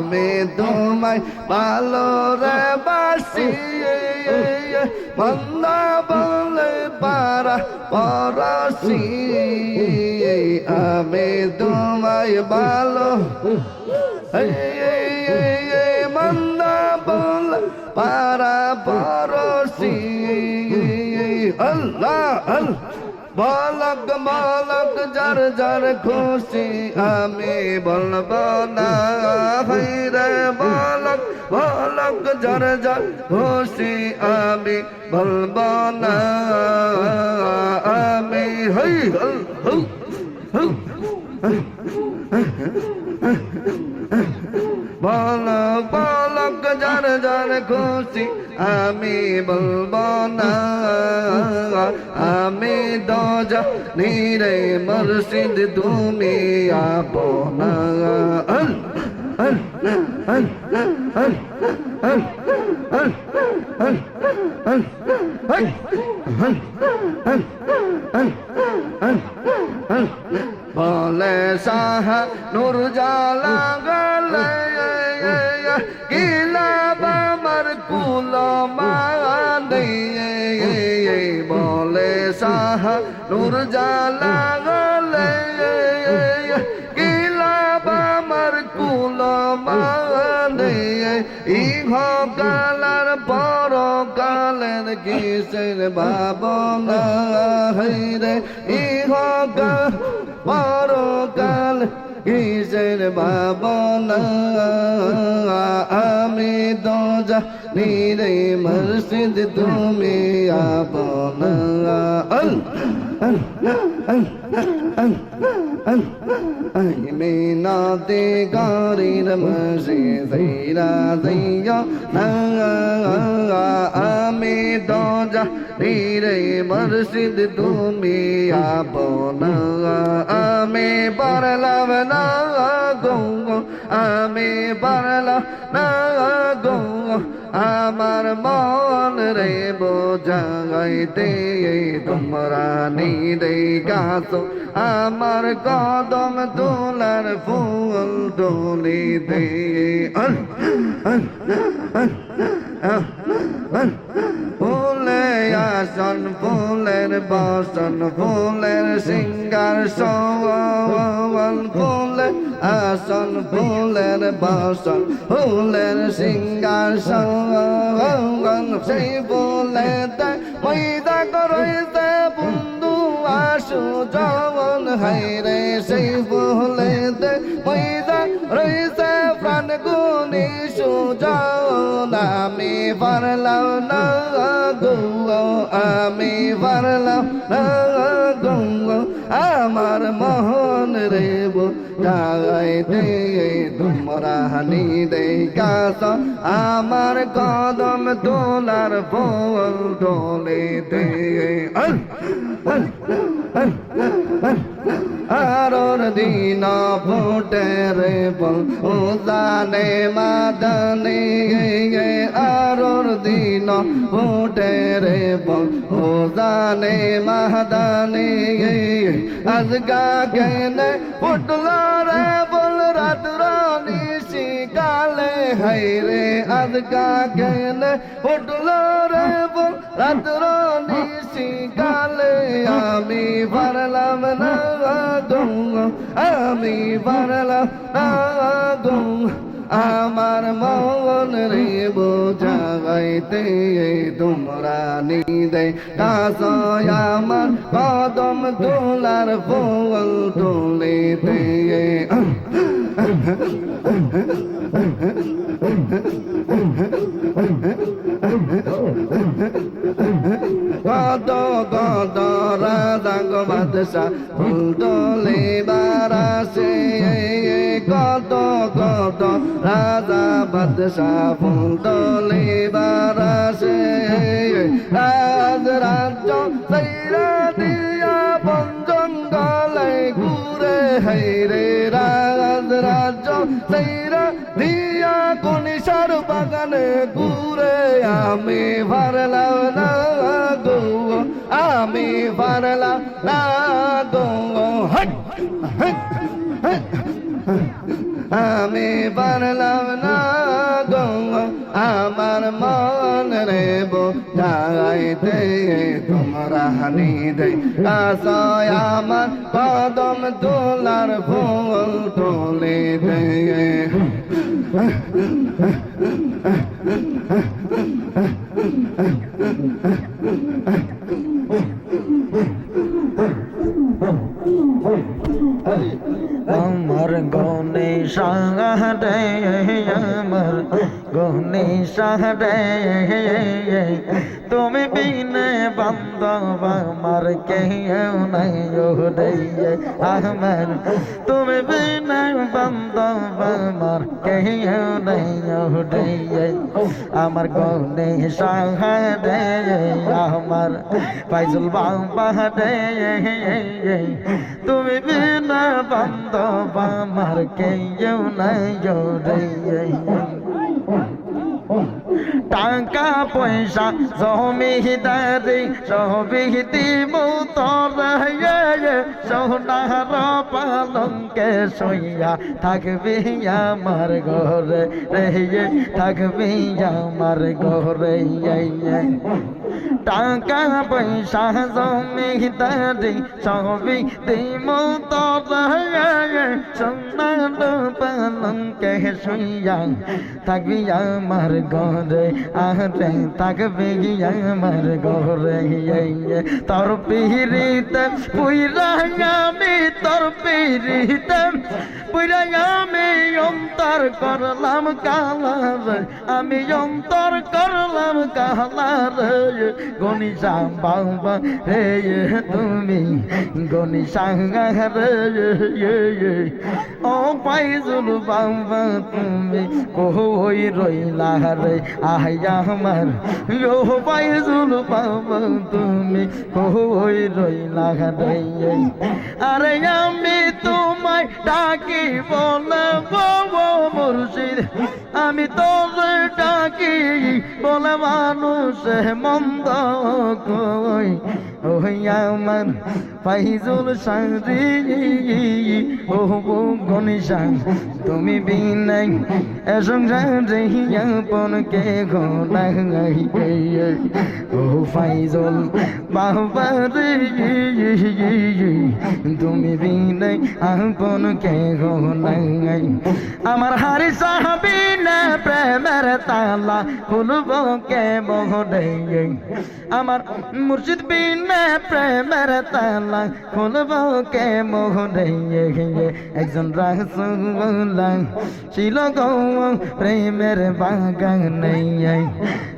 আমি তোমায় ভালো রে বাসি। মন্দা বলে পারা পরশি। আমি তোমায় ভালো। মন্দা বলে পারা পরশি। আল্লাহ আল্লাহ। বলক বলক, যার যার খুশি আমি বলব না। ভাইরে বলক বলক, যার যার খুশি আমি বলব না। আমি হই, হল হু হু বলক বলক যার যার খুশি আমি বলব না। আমি দজা নিরে মর্শিদ, তুমি আপো না। বলে সাহা নুর জালা গলে। গেলাম আমার গুলমানে বলে সাহ নূর জালা গলে গেলাম আমার গুলমানে ইঘ গালার বড় গালের কিসের বাবনা হইরে ইঘ বড় গাল কিসের বাবনা আমি দোজা নিরে মসজিদ তুমি আপনা মেনা দে গারির মসজিদ দইয়া আমি দোজা নিরে মসজিদ তুমি আপনা আমি পারলাম না গো আমি পারলাম না গো আমার মন রে বোঝাইতে তোমরা নিরে গাছ আমার কদম তোলার ফুল আল আল ফুলে আসন ফুলের বাসন ফুলের সিঙ্গার সওয়াল ফুলে আসন ফুলের বাসন ফুলের সিঙ্গার সওয়াল সেই ফুলেতে ময়দা করইতে বন্ধু আসু জবন হাইরে আমি পারলাম না গো, আমি পারলাম না গো, আমার মোহন রে যাইতে তোমরা হানি দে কাস আমার কদম আল আল আল আল আরোর দিন ভোটের উদানে মাদানে আরোর দিন ভোটের উদানে মাদানে আজগা গেনে ফুটল রে বল, রাত রানী শিকালে। হাইরে আজগা গেনে ফুটল রে বল, রাত রানী শিকালে আমি পারলাম না গো আমি পারলাম না গো আমার মন রে বোঝাইতে তোমরা নিদে। কাস আমার কদম তোলার ফুল তোলেতে। কত কত রাজা গো বাদশা ফুল তোলে বারাসে কত কত রাজা বাদশা ফুল তোলে বারাসে। রাজ রাজ্য সৈরা দিয়া বন জঙ্গলে ঘুরে হাইরে রাজ রাজ্য সৈরা দিয়া কনিসার বাগানে ঘুরে আমি পারলাম না গো, আমি পারলাম না গো। হট হট হট আমি পারলাম না গো, আমার মন রে বোঝাইতে তোমরা হানি দে আমার কদম তোলার ফুল তোলে দে আমার গনে সাহারে আমার গনে সাহারে আমার কেউ নাই আমার তুমি বিনে কেউ নাই আমার গনে সাহারে আমার ফাইজুল বাবা রে তুমি বিনা বান্ধব আমার কেউ নাই রে টাকা পয়সা জমিদারি সবই দিব তোর সোনার পালঙ্কে শুইয়া থাকবি আমার ঘরে, রে থাকবি আমার ঘরে টাকা পয়সা জমিদারি সবই দিব সোনার পালঙ্কে সইয়া থাকবি আমার ঘরে আরে থাকবে আমার ঘরে। তোর পিড়িত পুইরা আমি, তোর পিড়িত পুইরা আমি অন্তর করলাম কালার, আমি অন্তর করলাম কালার। গণিসা বাবা হে তুমি গণিসা রে ও পাইজুল বাবা তুমি কই রইলা রে আয়া আমার, ও পাইজুল বাবা তুমি কই রইলা রে আরে আমি তোমায় ডাকি বলে মুর্শিদ, আমি তোর ডাকি বলে, মানুষ মন্দ কই? ওই আমার ফাইজুল সারি ও গণিসা তুমি বিনাই সংসারে আপন কে ঘনাই ও ফাইজুল বাবা তুমি বিনাই আপন কে ঘনাই আমার হারি সাহাবি না প্রেমের তালা খুলব কে মহনে আমার মুর্শিদ বিনা প্রেমের তালা খুলব কে মোহনে একজন রাসুল্লাহ ছিল গো, প্রেমের বাগান নেই।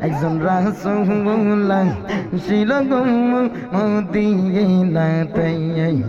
একজন রাসুল্লাহ ছিল গো, মদিনাতে।